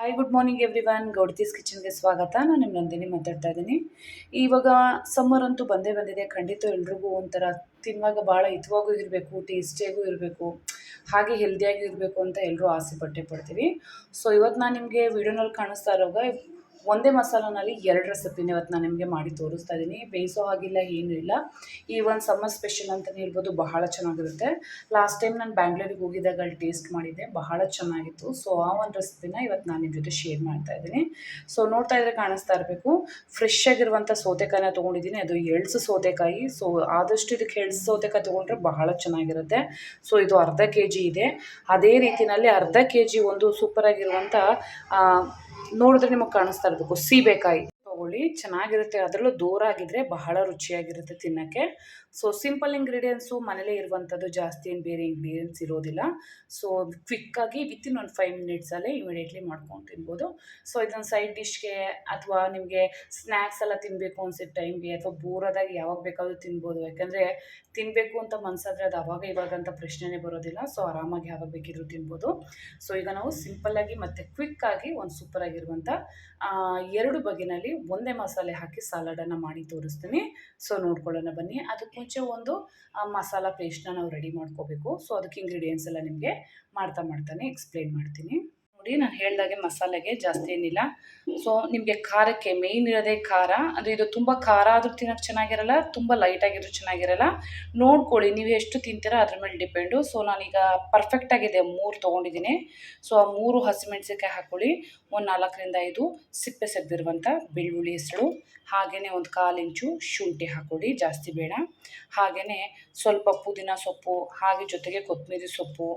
Hi good morning everyone ಗೌಡ್ತೀಸ್ ಕಿಚನ್ಗೆ ಸ್ವಾಗತ. ನಾನು ನಿಮ್ಮ ನಂದಿನಿ ಮಾತಾಡ್ತಾ ಇದ್ದೀನಿ ಇವಾಗ ಸಮ್ಮರ್ ಅಂತೂ ಬಂದೇ ಬಂದಿದೆ. ಖಂಡಿತ ಎಲ್ರಿಗೂ ಒಂಥರ ತಿನ್ನುವಾಗ ಭಾಳ ಹಿತವಾಗೂ ಇರಬೇಕು ಟೇಸ್ಟಿಯಾಗೂ ಇರಬೇಕು, ಹಾಗೆ ಹೆಲ್ದಿಯಾಗಿ ಇರಬೇಕು ಅಂತ ಎಲ್ಲರೂ ಆಸೆ ಪಟ್ಟೆ ಪಡ್ತೀವಿ. ಸೊ ಇವತ್ತು ನಾನು ನಿಮಗೆ ವಿಡಿಯೋನಲ್ಲಿ ಕಾಣಿಸ್ತಾ ಇರೋವಾಗ ಒಂದೇ ಮಸಾಲನಲ್ಲಿ ಎರಡು ರೆಸಿಪಿನ ಇವತ್ತು ನಾನು ನಿಮಗೆ ಮಾಡಿ ತೋರಿಸ್ತಾ ಇದ್ದೀನಿ ಬೇಯಿಸೋ ಹಾಗಿಲ್ಲ, ಏನೂ ಇಲ್ಲ. ಈ ಒಂದು ಸಮ್ಮರ್ ಸ್ಪೆಷಲ್ ಅಂತಲೇ ಹೇಳ್ಬೋದು ಬಹಳ ಚೆನ್ನಾಗಿರುತ್ತೆ. ಲಾಸ್ಟ್ ಟೈಮ್ ನಾನು ಬ್ಯಾಂಗ್ಳೂರಿಗೆ ಹೋಗಿದ್ದಾಗ ಅಲ್ಲಿ ಟೇಸ್ಟ್ ಮಾಡಿದ್ದೆ, ಬಹಳ ಚೆನ್ನಾಗಿತ್ತು. ಸೊ ಆ ಒಂದು ರೆಸಿಪಿನ ಇವತ್ತು ನಾನು ನಿಮ್ಮ ಜೊತೆ ಶೇರ್ ಮಾಡ್ತಾ ಇದ್ದೀನಿ ಸೊ ನೋಡ್ತಾ ಇದ್ರೆ ಕಾಣಿಸ್ತಾ ಇರಬೇಕು. ಫ್ರೆಶ್ ಆಗಿರುವಂಥ ಸೌತೆಕಾಯಿನ ತೊಗೊಂಡಿದ್ದೀನಿ ಅದು ಎಳ್ಸು ಸೌತೆಕಾಯಿ. ಸೊ ಆದಷ್ಟು ಇದಕ್ಕೆ ಎಳ್ಸು ಸೌತೆಕಾಯಿ ತೊಗೊಂಡ್ರೆ ಬಹಳ ಚೆನ್ನಾಗಿರುತ್ತೆ. ಸೊ ಇದು ಅರ್ಧ ಕೆ ಜಿ ಇದೆ. ಅದೇ ರೀತಿಯಲ್ಲಿ ಅರ್ಧ ಕೆ ಜಿ ಒಂದು ಸೂಪರಾಗಿರುವಂಥ ನೋಡಿದ್ರೆ ನಿಮಗೆ ಕಾಣಿಸ್ತಾ ಇರಬೇಕು ಸೀಬೆಕಾಯಿ ತಗೊಳ್ಳಿ. ಚೆನ್ನಾಗಿರುತ್ತೆ. ಅದರಲ್ಲೂ ದೂರ ಆಗಿದ್ರೆ ಬಹಳ ರುಚಿಯಾಗಿರುತ್ತೆ ತಿನ್ನೋಕ್ಕೆ. ಸೊ ಸಿಂಪಲ್ ಇಂಗ್ರೀಡಿಯೆಂಟ್ಸು ಮನೇಲೇ ಇರುವಂಥದ್ದು ಜಾಸ್ತಿ ಏನು ಬೇರೆ ಇಂಗ್ರೀಡಿಯೆಂಟ್ಸ್ ಇರೋದಿಲ್ಲ. ಸೊ ಕ್ವಿಕ್ಕಾಗಿ ವಿತಿನ್ ಒಂದು ಫೈವ್ ಮಿನಿಟ್ಸಲ್ಲೇ ಇಮಿಡಿಯೇಟ್ಲಿ ಮಾಡ್ಕೊಂಡು ತಿನ್ಬೋದು. ಸೊ ಇದೊಂದು ಸೈಡ್ ಡಿಶ್ಗೆ ಅಥವಾ ನಿಮಗೆ ಸ್ನ್ಯಾಕ್ಸ್ ಎಲ್ಲ ತಿನ್ನಬೇಕು ಅನ್ಸಿದ ಟೈಮ್ಗೆ ಅಥವಾ ಬೋರಾದಾಗ ಯಾವಾಗ ಬೇಕಾದರೂ ತಿನ್ಬೋದು. ಯಾಕಂದರೆ ತಿನ್ನಬೇಕು ಅಂತ ಮನಸ್ಸಾದರೆ ಅದು ಅವಾಗ ಇವಾಗ ಅಂತ ಪ್ರಶ್ನೆನೇ ಬರೋದಿಲ್ಲ. ಸೊ ಆರಾಮಾಗಿ ಯಾವಾಗ ಬೇಕಿದ್ರು ತಿನ್ಬೋದು. ಸೊ ಈಗ ನಾವು ಸಿಂಪಲ್ಲಾಗಿ ಮತ್ತು ಕ್ವಿಕ್ಕಾಗಿ ಒಂದು ಸೂಪರಾಗಿರುವಂಥ ಎರಡು ಬಗೆನಲ್ಲಿ ಒಂದೇ ಮಸಾಲೆ ಹಾಕಿ ಸಲಾಡನ್ನು ಮಾಡಿ ತೋರಿಸ್ತೀನಿ. ಸೊ ನೋಡ್ಕೊಳ್ಳೋಣ ಬನ್ನಿ. ಅದಕ್ಕೆ ಮುಂಚೆ ಒಂದು ಮಸಾಲ ಪೇಸ್ಟ್ನ ನಾವು ರೆಡಿ ಮಾಡ್ಕೋಬೇಕು. ಸೊ ಅದಕ್ಕೆ ಇಂಗ್ರೀಡಿಯೆಂಟ್ಸ್ ಎಲ್ಲ ನಿಮಗೆ ಮಾಡ್ತಾ ಮಾಡ್ತಾನೆ ಎಕ್ಸ್ಪ್ಲೇನ್ ಮಾಡ್ತೀನಿ. ನೋಡಿ, ನಾನು ಹೇಳ್ದಾಗೆ ಮಸಾಲೆಗೆ ಜಾಸ್ತಿ ಏನಿಲ್ಲ. ಸೊ ನಿಮಗೆ ಖಾರಕ್ಕೆ ಮೇಯ್ನ್ ಇರೋದೇ ಖಾರ. ಅಂದರೆ ಇದು ತುಂಬ ಖಾರ ಆದರೂ ತಿನ್ನೋಕ್ಕೆ ಚೆನ್ನಾಗಿರಲ್ಲ, ತುಂಬ ಲೈಟಾಗಿದ್ರು ಚೆನ್ನಾಗಿರಲ್ಲ. ನೋಡ್ಕೊಳ್ಳಿ, ನೀವು ಎಷ್ಟು ತಿಂತೀರಾ ಅದ್ರ ಮೇಲೆ ಡಿಪೆಂಡು ಸೊ ನಾನೀಗ ಪರ್ಫೆಕ್ಟಾಗಿದೆ ಮೂರು ತೊಗೊಂಡಿದ್ದೀನಿ. ಸೊ ಆ ಮೂರು ಹಸಿಮೆಣ್ಸಿನ್ಕಾಯಿ ಹಾಕ್ಕೊಳ್ಳಿ ಒಂದು ನಾಲ್ಕರಿಂದ ಐದು ಸಿಪ್ಪೆ ಸೆದ್ದಿರುವಂಥ ಬೆಳ್ಳುಳ್ಳಿ ಹೆಸರು. ಹಾಗೆಯೇ ಒಂದು ಕಾಲು ಇಂಚು ಶುಂಠಿ ಹಾಕ್ಕೊಳ್ಳಿ ಜಾಸ್ತಿ ಬೇಡ. ಹಾಗೆಯೇ ಸ್ವಲ್ಪ ಪುದೀನ ಸೊಪ್ಪು, ಹಾಗೆ ಜೊತೆಗೆ ಕೊತ್ತಂಬರಿ ಸೊಪ್ಪು.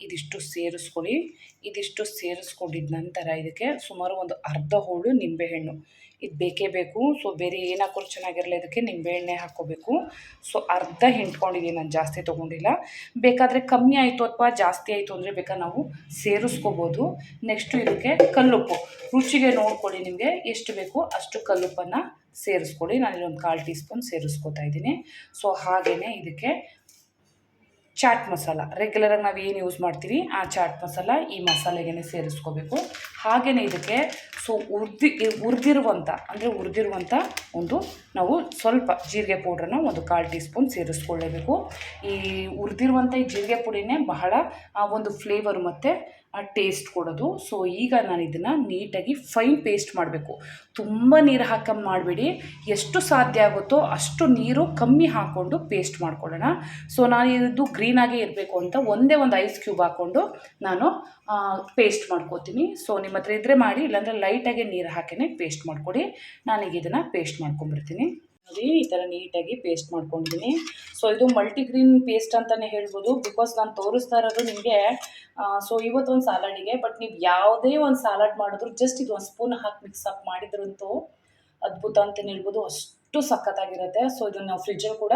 ಇದಿಷ್ಟು ಸೇರಿಸ್ಕೊಳ್ಳಿ. ಇದಿಷ್ಟು ಸೇರಿಸ್ಕೊಂಡಿದ ನಂತರ ಇದಕ್ಕೆ ಸುಮಾರು ಒಂದು ಅರ್ಧ ಹೋಳು ನಿಂಬೆಹಣ್ಣು. ಇದು ಬೇಕೇ ಬೇಕು. ಸೊ, ಬೇರೆ ಏನು ಹಾಕೋರು ಚೆನ್ನಾಗಿರಲ್ಲ ಇದಕ್ಕೆ ನಿಂಬೆಹಣ್ಣೆ ಹಾಕ್ಕೋಬೇಕು. ಸೊ, ಅರ್ಧ ಹಿಂಡ್ಕೊಂಡಿದ್ದೀನಿ ನಾನು ಜಾಸ್ತಿ ತೊಗೊಂಡಿಲ್ಲ. ಬೇಕಾದರೆ ಕಮ್ಮಿ ಆಯಿತು ಅಥವಾ ಜಾಸ್ತಿ ಆಯಿತು ಅಂದರೆ ಬೇಕಾದ್ರೆ ನಾವು ಸೇರಿಸ್ಕೋಬೋದು. ನೆಕ್ಸ್ಟು ಇದಕ್ಕೆ ಕಲ್ಲುಪ್ಪು. ರುಚಿಗೆ ನೋಡ್ಕೊಳ್ಳಿ ನಿಮಗೆ ಎಷ್ಟು ಬೇಕು ಅಷ್ಟು ಕಲ್ಲುಪ್ಪನ್ನು ಸೇರಿಸ್ಕೊಳ್ಳಿ. ನಾನು ಒಂದು ಕಾಲು ಟೀ ಸ್ಪೂನ್ ಸೇರಿಸ್ಕೊತಾ ಇದ್ದೀನಿ. ಸೊ ಹಾಗೆಯೇ ಇದಕ್ಕೆ ಚಾಟ್ ಮಸಾಲ. ರೆಗ್ಯುಲರಾಗಿ ನಾವು ಏನು ಯೂಸ್ ಮಾಡ್ತೀವಿ? ಆ ಚಾಟ್ ಮಸಾಲ ಈ ಮಸಾಲೆಗೆ ಸೇರಿಸ್ಕೋಬೇಕು. ಹಾಗೆಯೇ ಇದಕ್ಕೆ ಸೊ ಉರ್ದಿ ಹುರಿದಿರುವಂಥ ಅಂದರೆ ಹುರಿದಿರುವಂಥ ಒಂದು ನಾವು ಸ್ವಲ್ಪ ಜೀರಿಗೆ ಪೌಡ್ರನ್ನ ಒಂದು ಕಾಲು ಟೀ ಸ್ಪೂನ್ ಸೇರಿಸ್ಕೊಳ್ಳೇಬೇಕು. ಈ ಹುರಿದಿರುವಂಥ ಈ ಜೀರಿಗೆ ಪುಡಿನೇ ಬಹಳ ಒಂದು ಫ್ಲೇವರ್ ಮತ್ತು ಟೇಸ್ಟ್ ಕೊಡೋದು. ಸೊ ಈಗ ನಾನು ಇದನ್ನು ನೀಟಾಗಿ ಫೈನ್ ಪೇಸ್ಟ್ ಮಾಡಬೇಕು. ತುಂಬ ನೀರು ಹಾಕಂಗೆ ಮಾಡಬೇಡಿ. ಎಷ್ಟು ಸಾಧ್ಯ ಆಗುತ್ತೋ ಅಷ್ಟು ನೀರು ಕಮ್ಮಿ ಹಾಕ್ಕೊಂಡು ಪೇಸ್ಟ್ ಮಾಡ್ಕೊಳ್ಳೋಣ. ಸೊ ನಾನು ಇದು ಗ್ರೀನಾಗೇ ಇರಬೇಕು ಅಂತ ಒಂದೇ ಒಂದು ಐಸ್ ಕ್ಯೂಬ್ ಹಾಕ್ಕೊಂಡು ನಾನು ಪೇಸ್ಟ್ ಮಾಡ್ಕೋತೀನಿ. ಸೊ ನಿಮ್ಮ ಹತ್ರ ಇದ್ದರೆ ಮಾಡಿ, ಇಲ್ಲಾಂದರೆ ಲೈಟಾಗೆ ನೀರು ಹಾಕಿನೇ ಪೇಸ್ಟ್ ಮಾಡಿಕೊಡಿ. ನಾನೀಗ ಇದನ್ನು ಪೇಸ್ಟ್ ಮಾಡ್ಕೊಂಡ್ಬಿಡ್ತೀನಿ. ನೋಡಿ, ಈ ಥರ ನೀಟಾಗಿ ಪೇಸ್ಟ್ ಮಾಡ್ಕೊಂಡಿದ್ದೀನಿ ಸೊ ಇದು ಮಲ್ಟಿಗ್ರೀನ್ ಪೇಸ್ಟ್ ಅಂತಲೇ ಹೇಳ್ಬೋದು. ಬಿಕಾಸ್ ನಾನು ತೋರಿಸ್ತಾ ಇರೋದು ನಿಮಗೆ ಸೊ ಇವತ್ತೊಂದು ಸಾಲಾಡಿಗೆ ಬಟ್ ನೀವು ಯಾವುದೇ ಒಂದು ಸಾಲಾಡ್ ಮಾಡಿದ್ರು ಜಸ್ಟ್ ಇದು ಒಂದು ಸ್ಪೂನ್ ಹಾಕಿ ಮಿಕ್ಸ್ ಅಪ್ ಮಾಡಿದ್ರಂತೂ ಅದ್ಭುತ ಅಂತಲೇ ಹೇಳ್ಬೋದು. ಅಷ್ಟು ಅಷ್ಟು ಸಖತ್ತಾಗಿರುತ್ತೆ. ಸೊ ಇದನ್ನು ನಾವು ಫ್ರಿಜ್ಜಲ್ಲಿ ಕೂಡ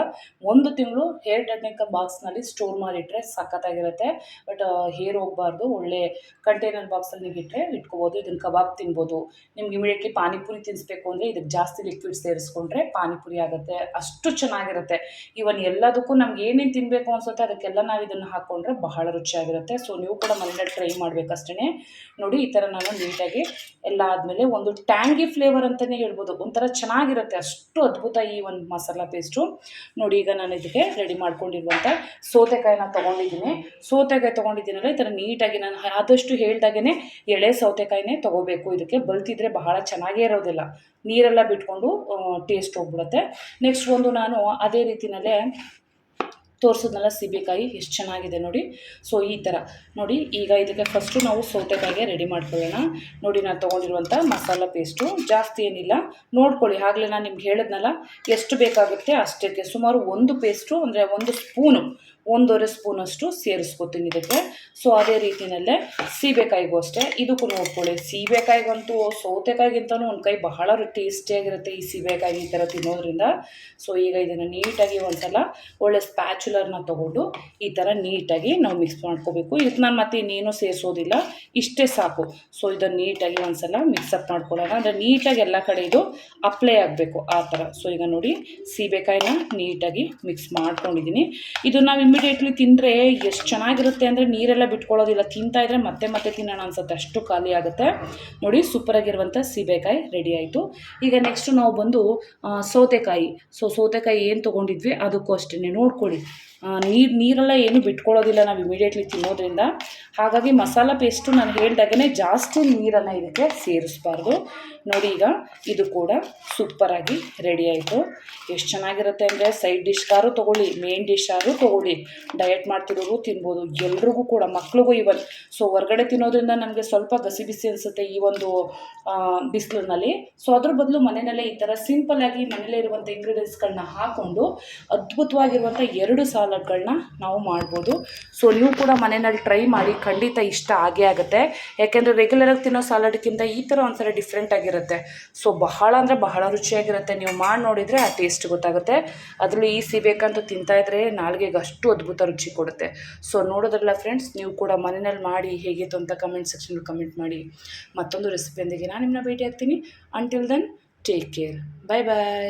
ಒಂದು ತಿಂಗಳು ಹೇರ್ ಟೆಕ್ನಿಕ್ ಬಾಕ್ಸ್ನಲ್ಲಿ ಸ್ಟೋರ್ ಮಾಡಿಟ್ರೆ ಸಖತ್ತಾಗಿರುತ್ತೆ. ಬಟ್ ಹೇರ್ ಹೋಗಬಾರ್ದು. ಒಳ್ಳೆ ಕಂಟೈನರ್ ಬಾಕ್ಸಲ್ಲಿ ನೀವು ಇಟ್ಟರೆ ಇಟ್ಕೋಬೋದು. ಇದನ್ನು ಕಬಾಬ್ ತಿನ್ಬೋದು. ನಿಮ್ಗೆ ಇಮಿಡಿಯೇಟ್ಲಿ ಪಾನಿಪುರಿ ತಿನ್ನಿಸ್ಬೇಕು ಅಂದರೆ ಇದಕ್ಕೆ ಜಾಸ್ತಿ ಲಿಕ್ವಿಡ್ ಸೇರಿಸ್ಕೊಂಡ್ರೆ ಪಾನಿಪುರಿ ಆಗುತ್ತೆ. ಅಷ್ಟು ಚೆನ್ನಾಗಿರುತ್ತೆ. ಇವನ್ ಎಲ್ಲದಕ್ಕೂ ನಮ್ಗೆ ಏನೇನು ತಿನ್ನಬೇಕು ಅನ್ಸುತ್ತೆ ಅದಕ್ಕೆಲ್ಲ ನಾವು ಇದನ್ನು ಹಾಕ್ಕೊಂಡ್ರೆ ಬಹಳ ರುಚಿಯಾಗಿರುತ್ತೆ. ಸೊ ನೀವು ಕೂಡ ಮನೇಲಿ ಟ್ರೈ ಮಾಡಬೇಕಷ್ಟೇ ನೋಡಿ, ಈ ಥರ ನಾನು ನೀಟಾಗಿ ಎಲ್ಲ ಆದಮೇಲೆ ಒಂದು ಟ್ಯಾಂಗಿ ಫ್ಲೇವರ್ ಅಂತಲೇ ಹೇಳ್ಬೋದು. ಒಂಥರ ಚೆನ್ನಾಗಿರುತ್ತೆ. ಅಷ್ಟು ಅದ್ಭುತ ಈ ಒಂದು ಮಸಾಲ ಪೇಸ್ಟು ನೋಡಿ ಈಗ ನಾನು ಇದಕ್ಕೆ ರೆಡಿ ಮಾಡ್ಕೊಂಡಿರುವಂಥ ಸೌತೆಕಾಯಿನ ತೊಗೊಂಡಿದ್ದೀನಿ. ಸೌತೆಕಾಯಿ ತೊಗೊಂಡಿದ್ದೀನಲ್ಲ ಈ ಥರ ನೀಟಾಗಿ ನಾನು ಆದಷ್ಟು ಹೇಳ್ದಾಗೇ ಎಳೆ ಸೌತೆಕಾಯಿನೇ ತೊಗೋಬೇಕು. ಇದಕ್ಕೆ ಬಲ್ತಿದ್ರೆ ಬಹಳ ಚೆನ್ನಾಗೇ ಇರೋದಿಲ್ಲ. ನೀರೆಲ್ಲ ಬಿಟ್ಕೊಂಡು ಟೇಸ್ಟ್ ಹೋಗ್ಬಿಡುತ್ತೆ. ನೆಕ್ಸ್ಟ್ ಒಂದು ನಾನು ಅದೇ ರೀತಿಯಲ್ಲೇ ತೋರಿಸಿದ್ನಲ್ಲ ಸೀಬೆಕಾಯಿ ಎಷ್ಟು ಚೆನ್ನಾಗಿದೆ ನೋಡಿ. ಸೊ ಈ ಥರ. ನೋಡಿ, ಈಗ ಇದಕ್ಕೆ ಫಸ್ಟು ನಾವು ಸೌತೆಕಾಯಿಗೆ ರೆಡಿ ಮಾಡ್ಕೊಳ್ಳೋಣ. ನೋಡಿ, ನಾನು ತೊಗೊಂಡಿರುವಂಥ ಮಸಾಲ ಪೇಸ್ಟು ಜಾಸ್ತಿ ಏನಿಲ್ಲ. ನೋಡ್ಕೊಳ್ಳಿ. ಆಗಲೇ ನಾನು ನಿಮ್ಗೆ ಹೇಳಿದ್ನಲ್ಲ, ಎಷ್ಟು ಬೇಕಾಗುತ್ತೆ ಅಷ್ಟಕ್ಕೆ. ಸುಮಾರು ಒಂದು ಪೇಸ್ಟು ಅಂದರೆ ಒಂದು ಸ್ಪೂನು ಒಂದೂವರೆ ಸ್ಪೂನಷ್ಟು ಸೇರಿಸ್ಕೊತೀನಿ ಇದಕ್ಕೆ. ಸೊ ಅದೇ ರೀತಿಯಲ್ಲೇ ಸೀಬೆಕಾಯಿಗೂ ಅಷ್ಟೇ. ಇದಕ್ಕೂ ನೋಡ್ಕೊಳ್ಳಿ. ಸೀಬೆಕಾಯಿಗಂತೂ ಸೌತೆಕಾಯಿಗಿಂತಲೂ ಒಂದು ಕೈ ಬಹಳ ಟೇಸ್ಟಿಯಾಗಿರುತ್ತೆ ಈ ಸೀಬೆಕಾಯಿ ಈ ಥರ ತಿನ್ನೋದ್ರಿಂದ. ಸೊ ಈಗ ಇದನ್ನು ನೀಟಾಗಿ ಒಂದ್ಸಲ ಒಳ್ಳೆ ಸ್ಪ್ಯಾಚುಲರ್ನ ತೊಗೊಂಡು ಈ ಥರ ನೀಟಾಗಿ ನಾವು ಮಿಕ್ಸ್ ಮಾಡ್ಕೋಬೇಕು. ಇದಕ್ಕೆ ನಾನು ಮತ್ತೆ ಇನ್ನೇನು ಸೇರಿಸೋದಿಲ್ಲ. ಇಷ್ಟೇ ಸಾಕು. ಸೊ ಇದನ್ನು ನೀಟಾಗಿ ಒಂದ್ಸಲ ಮಿಕ್ಸಪ್ ಮಾಡ್ಕೊಳ್ಳೋಣ. ಅಂದರೆ ನೀಟಾಗಿ ಎಲ್ಲ ಕಡೆ ಇದು ಅಪ್ಲೈ ಆಗಬೇಕು ಆ ಥರ ಸೊ ಈಗ ನೋಡಿ, ಸೀಬೆಕಾಯಿನ ನೀಟಾಗಿ ಮಿಕ್ಸ್ ಮಾಡ್ಕೊಂಡಿದ್ದೀನಿ. ಇದು ನಾವು ಇಮಿಡಿಯೇಟ್ಲಿ ತಿಂದರೆ ಎಷ್ಟು ಚೆನ್ನಾಗಿರುತ್ತೆ ಅಂದರೆ ನೀರೆಲ್ಲ ಬಿಟ್ಕೊಳ್ಳೋದಿಲ್ಲ. ತಿಂತಾ ಇದ್ರೆ ಮತ್ತೆ ಮತ್ತೆ ತಿನ್ನೋಣ ಅನ್ಸುತ್ತೆ. ಅಷ್ಟು ಖಾಲಿ ಆಗುತ್ತೆ. ನೋಡಿ ಸೂಪರಾಗಿರುವಂಥ ಸೀಬೆಕಾಯಿ ರೆಡಿ ಆಯಿತು. ಈಗ ನೆಕ್ಸ್ಟು ನಾವು ಬಂದು ಸೌತೆಕಾಯಿ. ಸೊ ಸೌತೆಕಾಯಿ ಏನು ತೊಗೊಂಡಿದ್ವಿ? ಅದಕ್ಕೂ ಅಷ್ಟೇ ನೋಡ್ಕೊಳ್ಳಿ ನೀರು, ನೀರೆಲ್ಲ ಏನು ಬಿಟ್ಕೊಳ್ಳೋದಿಲ್ಲ ನಾವು ಇಮಿಡಿಯೇಟ್ಲಿ ತಿನ್ನೋದ್ರಿಂದ. ಹಾಗಾಗಿ ಮಸಾಲ ಪೇಸ್ಟು ನಾನು ಹೇಳ್ದಾಗೇ ಜಾಸ್ತಿ ನೀರನ್ನು ಇದಕ್ಕೆ ಸೇರಿಸ್ಬಾರ್ದು. ನೋಡಿ ಈಗ ಇದು ಕೂಡ ಸೂಪರಾಗಿ ರೆಡಿ ಆಯಿತು. ಎಷ್ಟು ಚೆನ್ನಾಗಿರುತ್ತೆ ಅಂದರೆ ಸೈಡ್ ಡಿಶ್ಗಾರು ತೊಗೊಳ್ಳಿ ಮೇನ್ ಆದರೂ ತೊಗೊಳ್ಳಿ. ಡಯಟ್ ಮಾಡ್ತಿರೋರು ತಿನ್ಬೋದು. ಎಲ್ರಿಗೂ ಕೂಡ ಮಕ್ಳಿಗೂ ಇವನ್ ಸೊ ಹೊರ್ಗಡೆ ತಿನ್ನೋದ್ರಿಂದ ನಮಗೆ ಸ್ವಲ್ಪ ಗಸಿ ಬಿಸಿ ಅನಿಸುತ್ತೆ ಈ ಒಂದು ಬಿಸಿಲಿನಲ್ಲಿ. ಸೊ ಅದ್ರ ಬದಲು ಮನೆಯಲ್ಲೇ ಈ ಥರ ಸಿಂಪಲ್ಲಾಗಿ ಮನೇಲೇ ಇರುವಂಥ ಇಂಗ್ರೀಡಿಯೆಂಟ್ಸ್ಗಳನ್ನ ಹಾಕ್ಕೊಂಡು ಅದ್ಭುತವಾಗಿರುವಂಥ ಎರಡು ಸಾಲಡ್ಗಳನ್ನ ನಾವು ಮಾಡ್ಬೋದು. ಸೊ ನೀವು ಕೂಡ ಮನೆಯಲ್ಲಿ ಟ್ರೈ ಮಾಡಿ ಖಂಡಿತ ಇಷ್ಟ ಆಗೇ ಆಗುತ್ತೆ. ಯಾಕೆಂದರೆ ರೆಗ್ಯುಲರಾಗಿ ತಿನ್ನೋ ಸಾಲಡ್ಗಿಂತ ಈ ಥರ ಒಂದ್ಸಲ ಡಿಫ್ರೆಂಟ್ ಆಗಿರುತ್ತೆ. ಸೊ ಬಹಳ ಅಂದರೆ ಬಹಳ ರುಚಿಯಾಗಿರುತ್ತೆ. ನೀವು ಮಾಡಿ ನೋಡಿದರೆ ಆ ಟೇಸ್ಟ್ ಗೊತ್ತಾಗುತ್ತೆ. ಅದರಲ್ಲೂ ಈ ಸಿಬೇಕಂತೂ ತಿಂತಾಯಿದ್ರೆ ನಾಲ್ಗೆಗೆ ಅಷ್ಟು ಅದ್ಭುತ ರುಚಿ ಕೊಡುತ್ತೆ. ಸೊ ನೋಡೋದ್ರಲ್ಲ ಫ್ರೆಂಡ್ಸ್ ನೀವು ಕೂಡ ಮನೆಯಲ್ಲಿ ಮಾಡಿ ಹೇಗಿತ್ತು ಅಂತ ಕಮೆಂಟ್ ಸೆಕ್ಷನ್ ಕಮೆಂಟ್ ಮಾಡಿ. ಮತ್ತೊಂದು ರೆಸಿಪಿಯೊಂದಿಗೆ ನಾನು ನಿಮ್ಮನ್ನ ಭೇಟಿ ಆಗ್ತೀನಿ until then take care bye bye